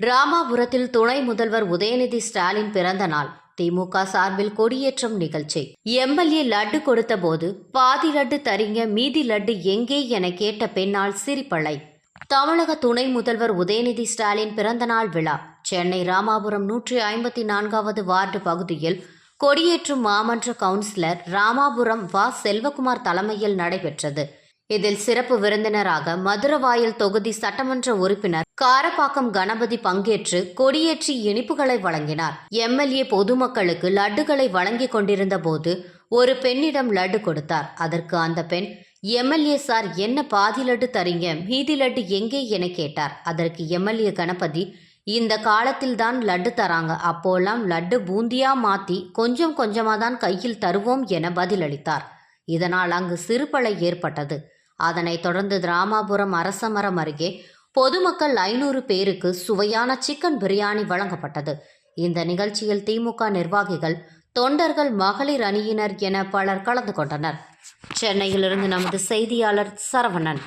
ராமாபுரத்தில் துணை முதல்வர் உதயநிதி ஸ்டாலின் பிறந்த நாள். திமுக சார்பில் கொடியேற்றம் நிகழ்ச்சி. எம்எல்ஏ லட்டு கொடுத்தபோது பாதி லட்டு தரிங்க மீதி லட்டு எங்கே என கேட்ட பெண்ணால் சிரிப்பலை. தமிழக துணை முதல்வர் உதயநிதி ஸ்டாலின் பிறந்தநாள் விழா. சென்னை ராமாபுரம் நூற்றி ஐம்பத்தி நான்காவது வார்டு பகுதியில் கொடியேற்றும் மாமன்ற கவுன்சிலர் ராமாபுரம் வா செல்வகுமார் தலைமையில் நடைபெற்றது. இதில் சிறப்பு விருந்தினராக மதுரவாயல் தொகுதி சட்டமன்ற உறுப்பினர் காரப்பாக்கம் கணபதி பங்கேற்று கொடியேற்றி இனிப்புகளை வழங்கினார். எம்எல்ஏ பொதுமக்களுக்கு லட்டுகளை வழங்கிக் கொண்டிருந்த போது ஒரு பெண்ணிடம் லட்டு கொடுத்தார். அதற்கு அந்த பெண் எம்எல்ஏ சார் என்ன பாதி லட்டு தரீங்க? மீதி லட்டு எங்கே? என கேட்டார். அதற்கு எம்எல்ஏ கணபதி இந்த காலத்தில் தான் லட்டு தராங்க. அப்போல்லாம் லட்டு பூந்தியா மாத்தி கொஞ்சம் கொஞ்சமாதான் கையில் தருவோம் என பதிலளித்தார். இதனால் அங்கு சிறுபலை ஏற்பட்டது. அதனைத் தொடர்ந்து ராமாபுரம் அரசமரம் அருகே பொதுமக்கள் ஐநூறு பேருக்கு சுவையான சிக்கன் பிரியாணி வழங்கப்பட்டது. இந்த நிகழ்ச்சியில் திமுக நிர்வாகிகள் தொண்டர்கள் மகளிர் அணியினர் என பலர் கலந்து கொண்டனர். சென்னையிலிருந்து நமது செய்தியாளர் சரவணன்.